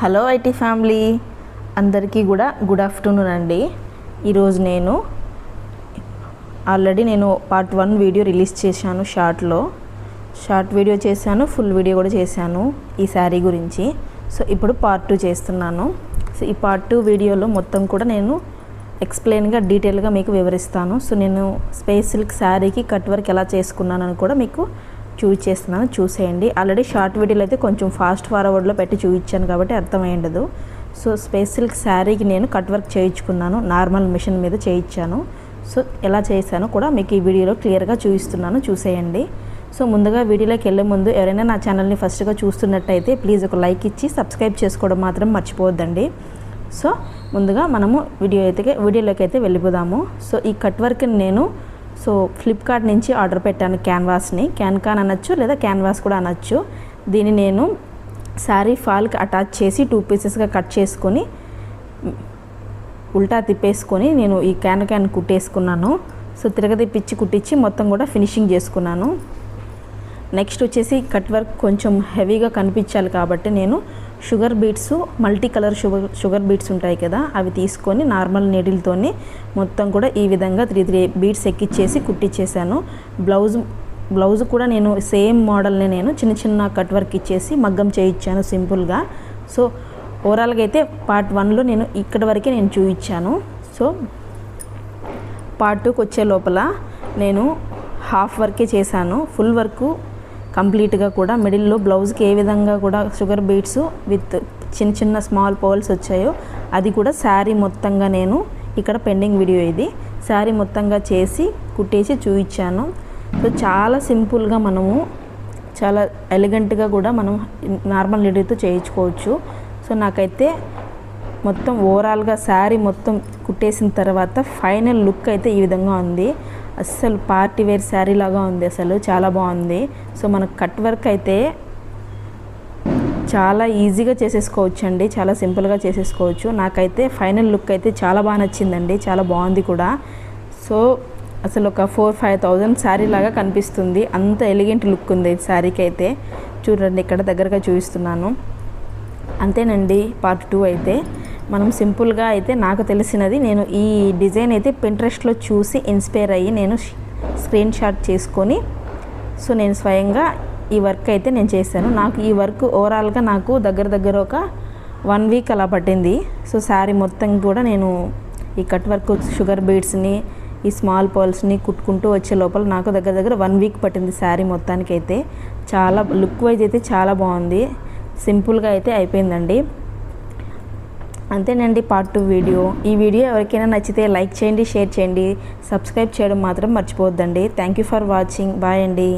Hello IT family. అందరికీ కూడా good afternoon అండి. ఈరోజు నేను ఆల్రెడీ నేను పార్ట్ వన్ వీడియో రిలీజ్ చేశాను షార్ట్లో. షార్ట్ వీడియో చేశాను ఫుల్ వీడియో కూడా చేశాను ఈ శారీ గురించి. సో ఇప్పుడు పార్ట్ టూ చేస్తున్నాను. సో ఈ పార్ట్ టూ వీడియోలో మొత్తం కూడా నేను ఎక్స్ప్లెయిన్గా డీటెయిల్గా మీకు వివరిస్తాను. సో నేను స్పేస్ సిల్క్ శారీకి కట్ వర్క్ ఎలా చేసుకున్నానని కూడా మీకు చూపించేస్తున్నాను చూసేయండి ఆల్రెడీ షార్ట్ వీడియోలో అయితే కొంచెం ఫాస్ట్ ఫార్వర్డ్లో పెట్టి చూపించాను కాబట్టి అర్థమయ్యేది సో స్పేస్ సిల్క్ శారీకి నేను కట్ వర్క్ చేయించుకున్నాను. నార్మల్ మిషన్ మీద చేయించాను. సో ఎలా చేశానో కూడా మీకు ఈ వీడియోలో క్లియర్గా చూపిస్తున్నాను. చూసేయండి. సో ముందుగా వీడియోలోకి వెళ్ళే ముందు ఎవరైనా నా ఛానల్ని ఫస్ట్గా చూస్తున్నట్టయితే ప్లీజ్ ఒక లైక్ ఇచ్చి సబ్స్క్రైబ్ చేసుకోవడం మాత్రం మర్చిపోవద్దండి. సో ముందుగా మనము వీడియో అయితే వీడియోలోకి అయితే వెళ్ళిపోదాము. సో ఈ కట్ వర్క్ని నేను సో ఫ్లిప్కార్ట్ నుంచి ఆర్డర్ పెట్టాను క్యాన్వాస్ని. క్యాన్కాన్ అనొచ్చు లేదా క్యాన్వాస్ కూడా అనొచ్చు. దీన్ని నేను శారీ ఫాల్కి అటాచ్ చేసి టూ పీసెస్గా కట్ చేసుకొని ఉల్టా తిప్పేసుకొని నేను ఈ క్యాన్ క్యాన్ కుట్టేసుకున్నాను. సో తిరగతిప్పించి కుట్టించి మొత్తం కూడా ఫినిషింగ్ చేసుకున్నాను. నెక్స్ట్ వచ్చేసి కట్ వర్క్ కొంచెం హెవీగా కనిపించాలి కాబట్టి నేను sugar beads multi colour sugar sugar beads ఉంటాయి కదా అవి తీసుకొని నార్మల్ నీడిల్తోని మొత్తం కూడా ఈ విధంగా త్రీ త్రీ బీట్స్ ఎక్కిచ్చేసి కుట్టించేసాను బ్లౌజ్ బ్లౌజ్ కూడా నేను సేమ్ మోడల్ని నేను చిన్న చిన్న కట్ వర్క్ ఇచ్చేసి మగ్గం చేయించాను సింపుల్గా. సో ఓవరాల్గా అయితే పార్ట్ వన్లో నేను ఇక్కడి వరకే నేను చూపించాను సో పార్ట్ టూకి వచ్చే లోపల నేను హాఫ్ వర్కే చేశాను. ఫుల్ వర్క్ కంప్లీట్గా కూడా మిడిల్లో బ్లౌజ్కి ఏ విధంగా కూడా షుగర్ బీట్స్ విత్ చిన్న చిన్న స్మాల్ పోల్స్ వచ్చాయో అది కూడా శారీ మొత్తంగా నేను ఇక్కడ పెండింగ్ వీడియో ఇది. శారీ మొత్తంగా చేసి కుట్టేసి చూపించాను సో చాలా సింపుల్గా మనము చాలా ఎలిగెంట్గా కూడా మనం నార్మల్ నీడితో చేయించుకోవచ్చు. సో నాకైతే మొత్తం ఓవరాల్గా శారీ మొత్తం కుట్టేసిన తర్వాత ఫైనల్ లుక్ అయితే ఈ విధంగా ఉంది. అస్సలు పార్టీ వేర్ శారీ లాగా ఉంది అసలు చాలా బాగుంది. సో మనకు కట్ వర్క్ అయితే చాలా ఈజీగా చేసేసుకోవచ్చు అండి చాలా సింపుల్గా చేసేసుకోవచ్చు. నాకైతే ఫైనల్ లుక్ అయితే చాలా బాగా నచ్చిందండి చాలా బాగుంది కూడా. సో అసలు ఒక ఫోర్ ఫైవ్ థౌజండ్ శారీ లాగా కనిపిస్తుంది అంత ఎలిగెంట్ లుక్ ఉంది ఈ శారీకి అయితే. చూడండి ఇక్కడ దగ్గరగా చూపిస్తున్నాను. అంతేనండి పార్ట్ టూ అయితే. మనం సింపుల్గా అయితే నాకు తెలిసినది నేను ఈ డిజైన్ అయితే పింట్రెస్ట్లో చూసి ఇన్స్పైర్ అయ్యి నేను స్క్రీన్ షాట్ చేసుకొని సో నేను స్వయంగా ఈ వర్క్ అయితే నేను చేశాను. నాకు ఈ వర్క్ ఓవరాల్గా నాకు దగ్గర దగ్గర ఒక వన్ వీక్ అలా పట్టింది. సో శారీ మొత్తం కూడా నేను ఈ కట్ వర్క్ షుగర్ బీడ్స్ని ఈ స్మాల్ పర్ల్స్ని కుట్టుకుంటూ వచ్చే లోపల నాకు దగ్గర దగ్గర వన్ వీక్ పట్టింది శారీ మొత్తానికి అయితే చాలా లుక్ వైజ్ అయితే చాలా బాగుంది. సింపుల్గా అయితే అయిపోయిందండి. అంతేనండి పార్ట్ టూ వీడియో ఈ వీడియో ఎవరికైనా నచ్చితే లైక్ చేయండి షేర్ చేయండి. సబ్స్క్రైబ్ చేయడం మాత్రం మర్చిపోవద్దండి. Thank you for watching bye అండి.